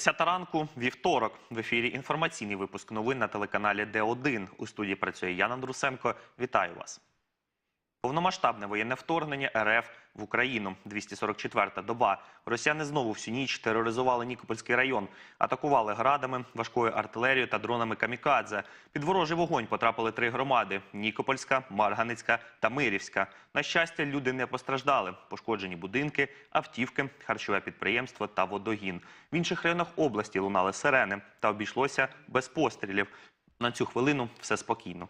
Десята ранку, вівторок. В ефірі інформаційний випуск новин на телеканалі Д1. У студії працює Яна Друсенко. Вітаю вас. Повномасштабне воєнне вторгнення РФ в Україну. 244-та доба. Росіяни знову всю ніч тероризували Нікопольський район, атакували градами, важкою артилерією та дронами камікадзе. Під ворожий вогонь потрапили три громади: Нікопольська, Марганицька та Мирівська. На щастя, люди не постраждали. Пошкоджені будинки, автівки, харчове підприємство та водогін. В інших районах області лунали сирени та обійшлося без пострілів. На цю хвилину все спокійно.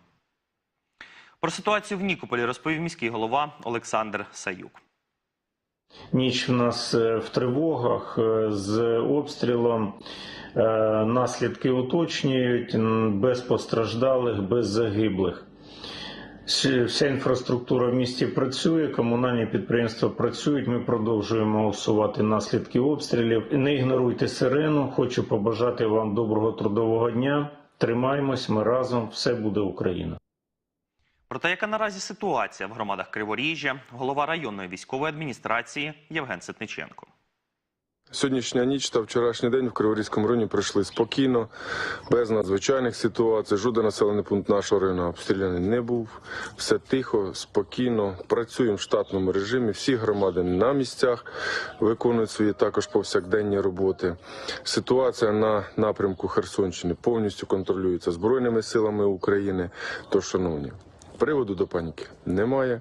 Про ситуацію в Нікополі розповів міський голова Олександр Саюк. Ніч в нас е, в тривогах е, з обстрілом. Е, Наслідки уточнюють без постраждалих, без загиблих. Вся інфраструктура в місті працює, комунальні підприємства працюють. Ми продовжуємо усувати наслідки обстрілів. Не ігноруйте сирену. Хочу побажати вам доброго трудового дня. Тримаємось, ми разом. Все буде Україна. Про те, яка наразі ситуація в громадах Криворіжжя, голова районної військової адміністрації Євген Ситниченко. Сьогоднішня ніч та вчорашній день в Криворізькому районі пройшли спокійно, без надзвичайних ситуацій. Жоден населений пункт нашого району обстріляний не був. Все тихо, спокійно. Працюємо в штатному режимі. Всі громади на місцях виконують свої також повсякденні роботи. Ситуація на напрямку Херсонщини повністю контролюється Збройними силами України. Тож, шановні. Приводу до паніки немає.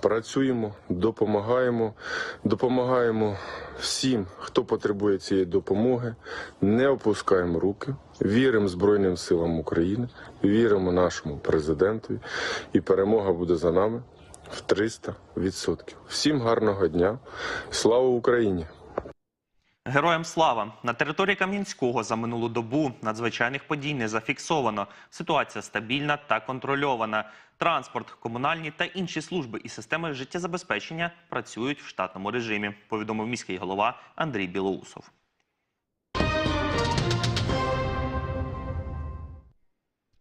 Працюємо, допомагаємо, допомагаємо всім, хто потребує цієї допомоги. Не опускаємо руки, віримо Збройним силам України, віримо нашому президентові, і перемога буде за нами в 300%. Всім гарного дня! Слава Україні! Героям слава на території Кам'янського за минулу добу надзвичайних подій не зафіксовано. Ситуація стабільна та контрольована. Транспорт, комунальні та інші служби і системи життєзабезпечення працюють в штатному режимі. Повідомив міський голова Андрій Білоусов.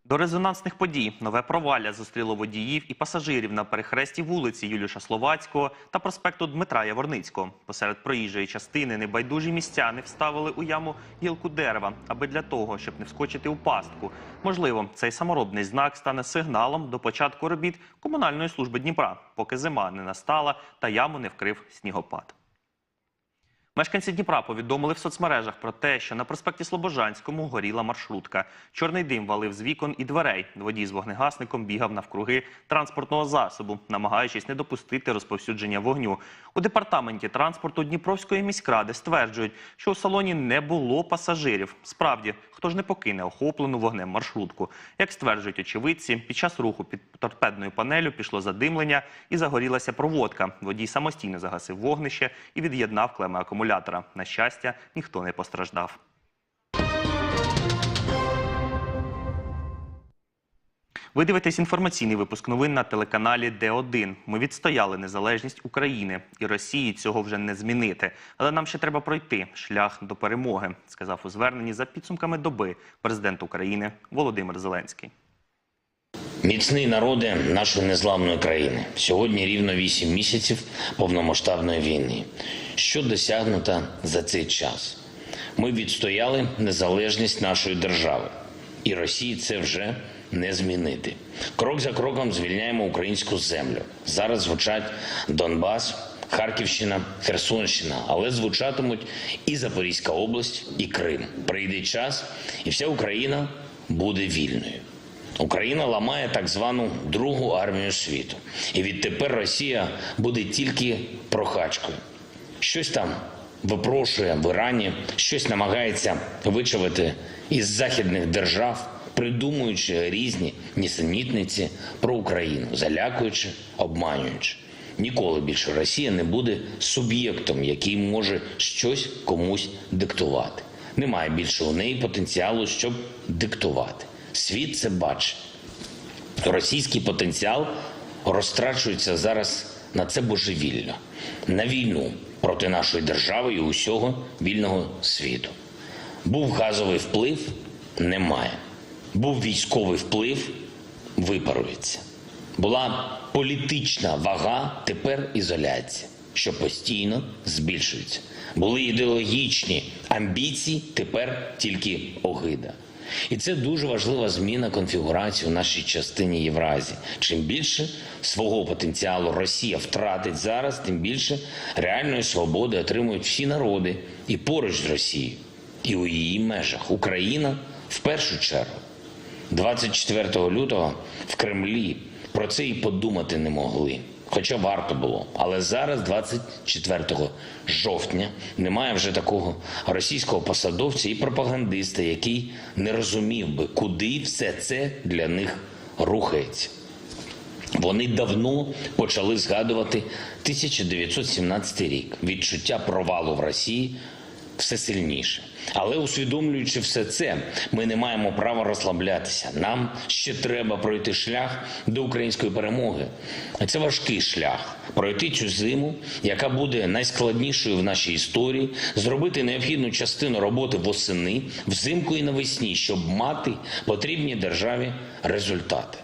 До резонансних подій нове провалля зустріло водіїв і пасажирів на перехресті вулиці Юліша Словацького та проспекту Дмитра Яворницького. Посеред проїжджої частини небайдужі містяни вставили у яму гілку дерева, аби для того, щоб не вскочити у пастку. Можливо, цей саморобний знак стане сигналом до початку робіт комунальної служби Дніпра, поки зима не настала та яму не вкрив снігопад. Мешканці Дніпра повідомили в соцмережах про те, що на проспекті Слобожанському горіла маршрутка. Чорний дим валив з вікон і дверей. Водій з вогнегасником бігав навкруги транспортного засобу, намагаючись не допустити розповсюдження вогню. У департаменті транспорту Дніпровської міськради стверджують, що у салоні не було пасажирів. Справді, хто ж не покине охоплену вогнем маршрутку? Як стверджують очевидці, під час руху під торпедною панелю пішло задимлення і загорілася проводка. Водій самостійно загасив вогнище і від'єднав клеми акумулятора. На щастя, ніхто не постраждав. Ви дивитесь інформаційний випуск новин на телеканалі Д1. Ми відстояли незалежність України і Росії цього вже не змінити. Але нам ще треба пройти шлях до перемоги, сказав у зверненні за підсумками доби президент України Володимир Зеленський. Міцний народи нашої незламної країни. Сьогодні рівно 8 місяців повномасштабної війни. Що досягнуто за цей час? Ми відстояли незалежність нашої держави, і Росії це вже не змінити. Крок за кроком звільняємо українську землю. Зараз звучать Донбас, Харківщина, Херсонщина, але звучатимуть і Запорізька область, і Крим. Прийде час, і вся Україна буде вільною. Україна ламає так звану другу армію світу, і відтепер Росія буде тільки прохачкою. Щось там випрошує в Ірані, щось намагається вичавити із західних держав, придумуючи різні нісенітниці про Україну, залякуючи, обманюючи. Ніколи більше Росія не буде суб'єктом, який може щось комусь диктувати. Немає більше у неї потенціалу, щоб диктувати. Світ це бачить. Російський потенціал розтрачується зараз на це божевілля, на війну проти нашої держави і усього вільного світу. Був газовий вплив, немає. Був військовий вплив, випарується. Була політична вага, тепер ізоляція, що постійно збільшується. Були ідеологічні амбіції, тепер тільки огида. І це дуже важлива зміна конфігурації у нашій частині Євразії. Чим більше свого потенціалу Росія втратить зараз, тим більше реальної свободи отримують всі народи і поруч з Росією, і у її межах. Україна в першу чергу. 24 лютого в Кремлі про це і подумати не могли. Хоча варто було. Але зараз, 24 жовтня, немає вже такого російського посадовця і пропагандиста, який не розумів би, куди все це для них рухається. Вони давно почали згадувати 1917 рік. Відчуття провалу в Росії все сильніше. Але усвідомлюючи все це, ми не маємо права розслаблятися. Нам ще треба пройти шлях до української перемоги. Це важкий шлях. Пройти цю зиму, яка буде найскладнішою в нашій історії, зробити необхідну частину роботи восени, взимку і навесні, щоб мати потрібні державі результати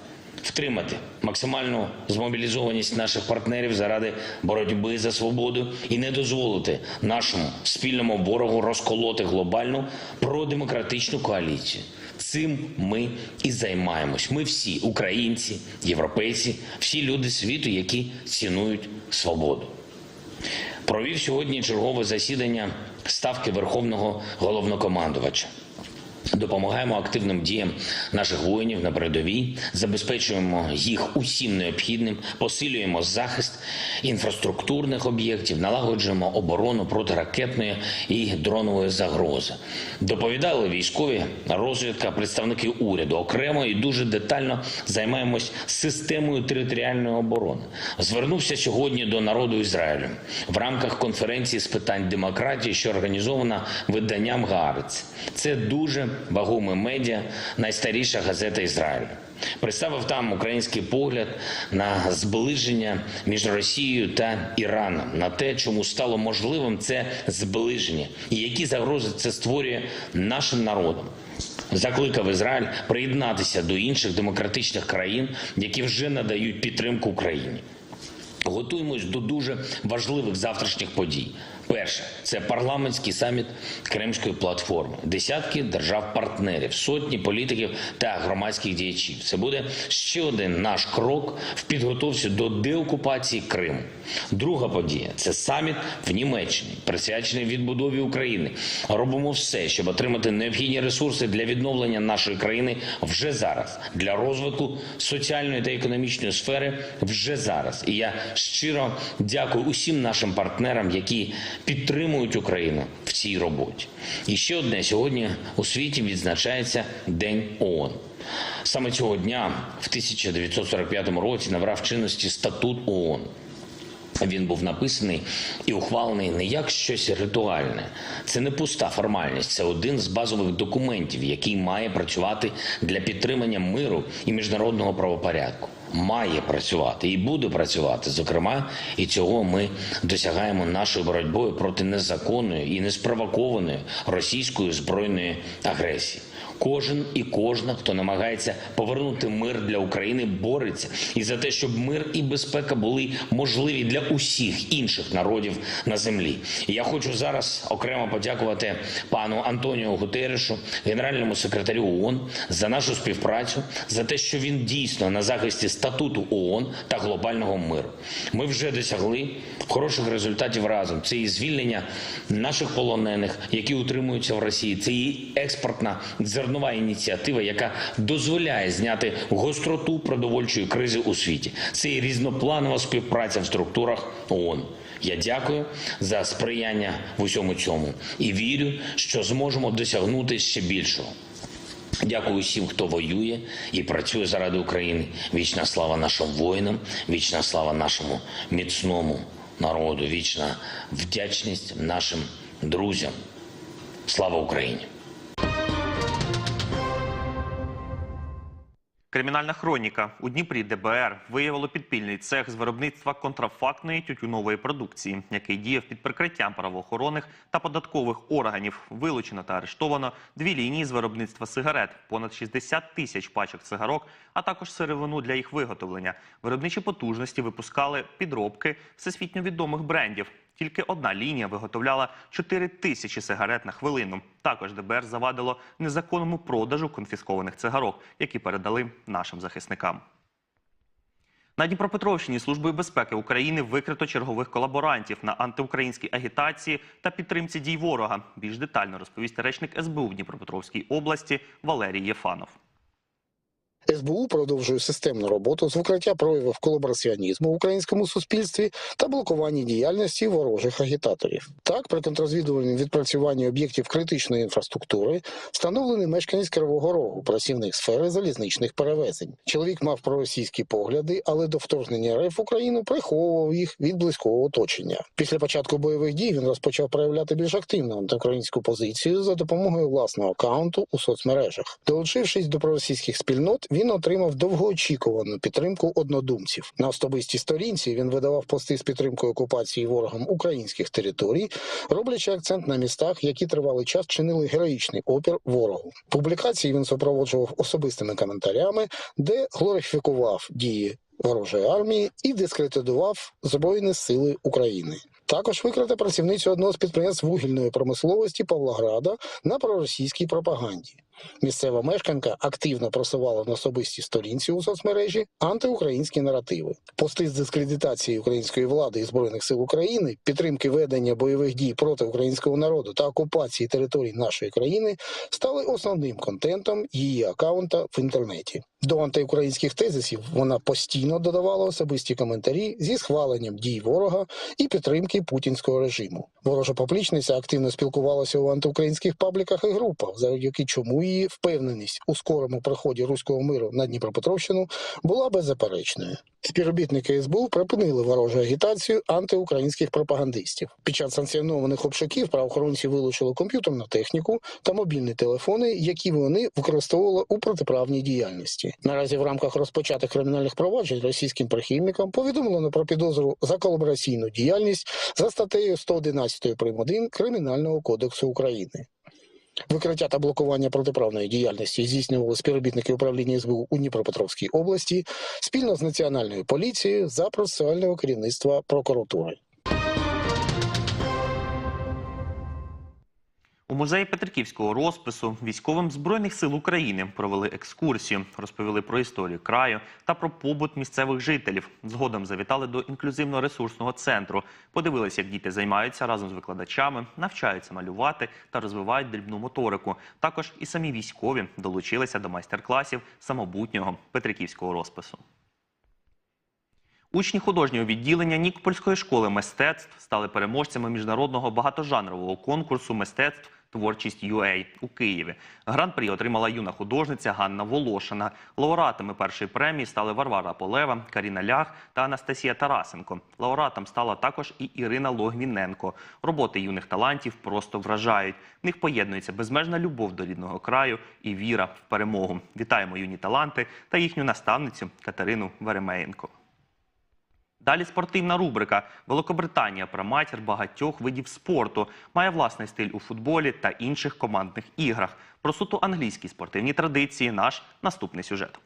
втримати максимальну змобілізованість наших партнерів заради боротьби за свободу і не дозволити нашому спільному ворогу розколоти глобальну продемократичну коаліцію. Цим ми і займаємось. Ми всі українці, європейці, всі люди світу, які цінують свободу. Провів сьогодні чергове засідання ставки Верховного головнокомандувача. Допомагаємо активним діям наших воїнів на передовій, забезпечуємо їх усім необхідним, посилюємо захист інфраструктурних об'єктів, налагоджуємо оборону протиракетної і дронової загрози. Доповідали військові розвідка, представники уряду окремо і дуже детально займаємось системою територіальної оборони. Звернувся сьогодні до народу Ізраїлю в рамках конференції з питань демократії, що організована виданням Гаарец. Це дуже вагоме медіа, найстаріша газета Ізраїлю. Представив там український погляд на зближення між Росією та Іраном, на те, чому стало можливим це зближення, і які загрози це створює нашим народом. Закликав Ізраїль приєднатися до інших демократичних країн, які вже надають підтримку Україні. Готуємось до дуже важливих завтрашніх подій. Перше це парламентський саміт Кримської платформи, десятки держав-партнерів, сотні політиків та громадських діячів. Це буде ще один наш крок в підготовці до деокупації Криму. Друга подія це саміт в Німеччині, присвячений відбудові України. Робимо все, щоб отримати необхідні ресурси для відновлення нашої країни вже зараз, для розвитку соціальної та економічної сфери вже зараз. І я щиро дякую усім нашим партнерам, які підтримують Україну в цій роботі. І ще одне сьогодні у світі відзначається День ООН. Саме цього дня, в 1945 році, набрав чинності статут ООН. Він був написаний і ухвалений не як щось ритуальне. Це не пуста формальність, це один з базових документів, який має працювати для підтримання миру і міжнародного правопорядку. Має працювати і буде працювати. Зокрема, і цього ми досягаємо нашою боротьбою проти незаконної і неспровокованої російської збройної агресії. Кожен і кожна, хто намагається повернути мир для України, бореться і за те, щоб мир і безпека були можливі для усіх інших народів на землі. І я хочу зараз окремо подякувати пану Антоніо Гутерешу, генеральному секретарю ООН, за нашу співпрацю, за те, що він дійсно на захисті статуту ООН та глобального миру. Ми вже досягли хороших результатів разом. Це і звільнення наших полонених, які утримуються в Росії. Це і експортна зернова ініціатива, яка дозволяє зняти гостроту продовольчої кризи у світі. Це і різнопланова співпраця в структурах ООН. Я дякую за сприяння в усьому цьому і вірю, що зможемо досягнути ще більшого. Дякую всім, хто воює і працює заради України. Вічна слава нашим воїнам, вічна слава нашому міцному народу, вічна вдячність нашим друзям. Слава Україні! Кримінальна хроніка у Дніпрі ДБР виявило підпільний цех з виробництва контрафактної тютюнової продукції, який діяв під прикриттям правоохоронних та податкових органів. Вилучено та арештовано дві лінії з виробництва сигарет, понад 60 тисяч пачок цигарок, а також сировину для їх виготовлення. Виробничі потужності випускали підробки всесвітньо відомих брендів. Тільки одна лінія виготовляла 4 тисячі сигарет на хвилину. Також ДБР завадило незаконному продажу конфіскованих цигарок, які передали нашим захисникам. На Дніпропетровщині Службою безпеки України викрито чергових колаборантів на антиукраїнській агітації та підтримці дій ворога. Більш детально розповість речник СБУ в Дніпропетровській області Валерій Єфанов. СБУ продовжує системну роботу з викриття проявів колабораціонізму в українському суспільстві та блокування діяльності ворожих агітаторів. Так, при контррозвідувальному відпрацюванні об'єктів критичної інфраструктури встановлений мешканець Кривого Рогу, працівник сфери залізничних перевезень. Чоловік мав проросійські погляди, але до вторгнення РФ в Україну приховував їх від близького оточення. Після початку бойових дій він розпочав проявляти більш активну антиукраїнську позицію за допомогою власного акаунту у соцмережах. Долучившись до проросійських спільнот, він отримав довгоочікувану підтримку однодумців. На особистій сторінці він видавав пости з підтримкою окупації ворогом українських територій, роблячи акцент на містах, які тривалий час чинили героїчний опір ворогу. Публікації він супроводжував особистими коментарями, де глорифікував дії ворожої армії і дискредитував Збройні сили України. Також викрито працівницю одного з підприємств вугільної промисловості Павлограда на проросійській пропаганді. Місцева мешканка активно просувала на особистій сторінці у соцмережі антиукраїнські наративи. Пости з дискредитації української влади і збройних сил України, підтримки ведення бойових дій проти українського народу та окупації територій нашої країни стали основним контентом її акаунта в інтернеті. До антиукраїнських тезисів вона постійно додавала особисті коментарі зі схваленням дій ворога і підтримки путінського режиму. Ворожа поплічниця активно спілкувалася у антиукраїнських пабліках і групах, завдяки чому її впевненість у скорому приході руського миру на Дніпропетровщину була беззаперечною. Співробітники СБУ припинили ворожу агітацію антиукраїнських пропагандистів. Під час санкціонованих обшуків правоохоронці вилучили комп'ютерну техніку та мобільні телефони, які вони використовували у протиправній діяльності. Наразі в рамках розпочатих кримінальних проваджень російським прихильникам повідомлено про підозру за колабораційну діяльність за статтею 111 прим. 1 Кримінального кодексу України. Викриття та блокування протиправної діяльності здійснювали співробітники управління СБУ у Дніпропетровській області спільно з національною поліцією за процесуального керівництва прокуратури. У музеї Петриківського розпису військовим збройних сил України провели екскурсію, розповіли про історію краю та про побут місцевих жителів. Згодом завітали до інклюзивно-ресурсного центру, подивилися, як діти займаються разом з викладачами, навчаються малювати та розвивають дрібну моторику. Також і самі військові долучилися до майстер-класів самобутнього Петриківського розпису. Учні художнього відділення Нікопольської школи мистецтв стали переможцями міжнародного багатожанрового конкурсу мистецтв Творчість UA у Києві. Гран-прі отримала юна художниця Ганна Волошина. Лауреатами першої премії стали Варвара Полева, Каріна Лях та Анастасія Тарасенко. Лауреатом стала також і Ірина Логвіненко. Роботи юних талантів просто вражають. В них поєднується безмежна любов до рідного краю і віра в перемогу. Вітаємо юні таланти та їхню наставницю Катерину Веремеєнко. Далі спортивна рубрика. Великобританія праматір багатьох видів спорту. Має власний стиль у футболі та інших командних іграх. Про суто англійські спортивні традиції наш наступний сюжет.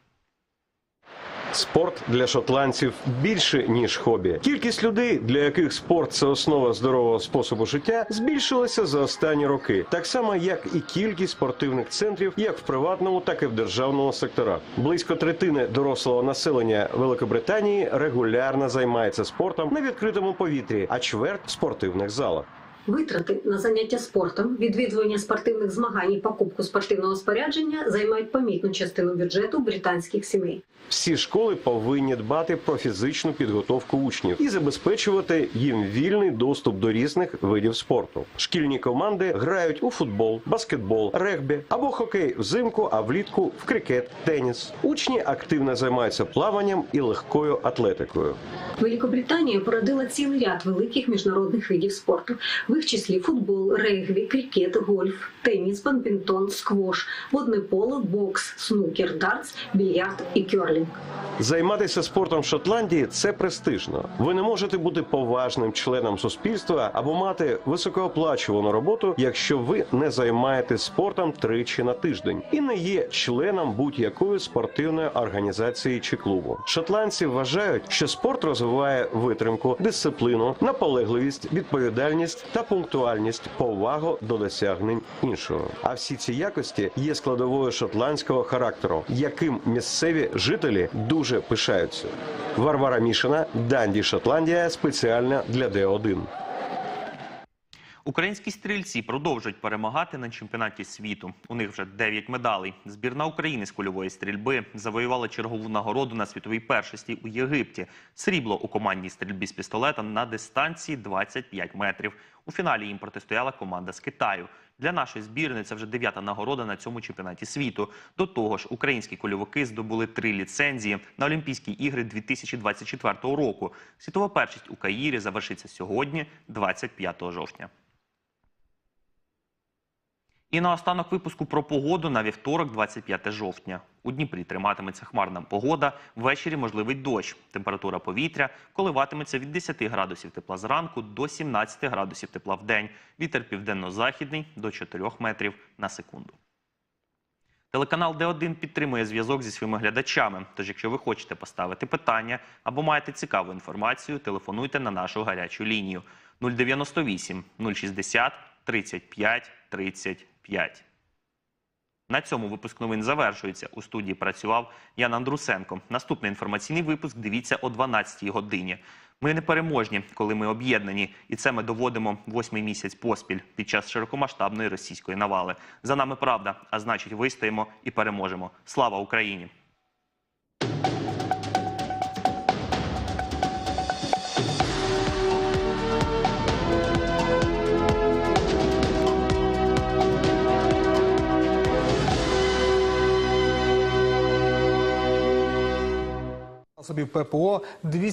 Спорт для шотландців більше ніж хобі. Кількість людей, для яких спорт це основа здорового способу життя, збільшилася за останні роки, так само як і кількість спортивних центрів, як в приватному, так і в державному секторах. Близько третини дорослого населення Великобританії регулярно займається спортом на відкритому повітрі, а чверть в спортивних залах. Витрати на заняття спортом, відвідування спортивних змагань і покупку спортивного спорядження займають помітну частину бюджету британських сімей. Всі школи повинні дбати про фізичну підготовку учнів і забезпечувати їм вільний доступ до різних видів спорту. Шкільні команди грають у футбол, баскетбол, регбі або хокей взимку, а влітку в крикет, теніс. Учні активно займаються плаванням і легкою атлетикою. Великобританія породила цілий ряд великих міжнародних видів спорту. В их числе футбол, регби, крикет, гольф, теннис, бадминтон, сквош, водное поло, бокс, снукер, дартс, бильярд и керлинг. Займатися спортом в Шотландії це престижно. Ви не можете бути поважним членом суспільства або мати високооплачувану роботу, якщо ви не займаєтесь спортом тричі на тиждень і не є членом будь-якої спортивної організації чи клубу. Шотландці вважають, що спорт розвиває витримку, дисципліну, наполегливість, відповідальність та пунктуальність, повагу до досягнень іншого. А всі ці якості є складовою шотландського характеру, яким місцеві жителі дуже пишаються. Варвара Мішина, Данді, Шотландія, спеціально для Д1. Українські стрільці продовжують перемагати на чемпіонаті світу. У них вже 9 медалей. Збірна України з кульової стрільби завоювала чергову нагороду на світовій першості у Єгипті. Срібло у командній стрільбі з пістолета на дистанції 25 метрів. У фіналі їм протистояла команда з Китаю. Для нашої збірної це вже дев'ята нагорода на цьому чемпіонаті світу. До того ж, українські кольовики здобули три ліцензії на Олімпійські ігри 2024 року. Світова першість у Каїрі завершиться сьогодні, 25 жовтня. І наостанок випуску про погоду на вівторок, 25 жовтня. У Дніпрі триматиметься хмарна погода. Ввечері можливий дощ. Температура повітря коливатиметься від 10 градусів тепла зранку до 17 градусів тепла в день. Вітер південно-західний до 4 метрів на секунду. Телеканал Д1 підтримує зв'язок зі своїми глядачами. Тож, якщо ви хочете поставити питання або маєте цікаву інформацію, телефонуйте на нашу гарячу лінію 098 060 35 35. На цьому випуск новин завершується. У студії працював Ян Андрусенко. Наступний інформаційний випуск дивіться о 12-й годині. Ми непереможні, коли ми об'єднані, і це ми доводимо восьмий місяць поспіль під час широкомасштабної російської навали. За нами правда, а значить, вистоїмо і переможемо. Слава Україні! Собі ППО 200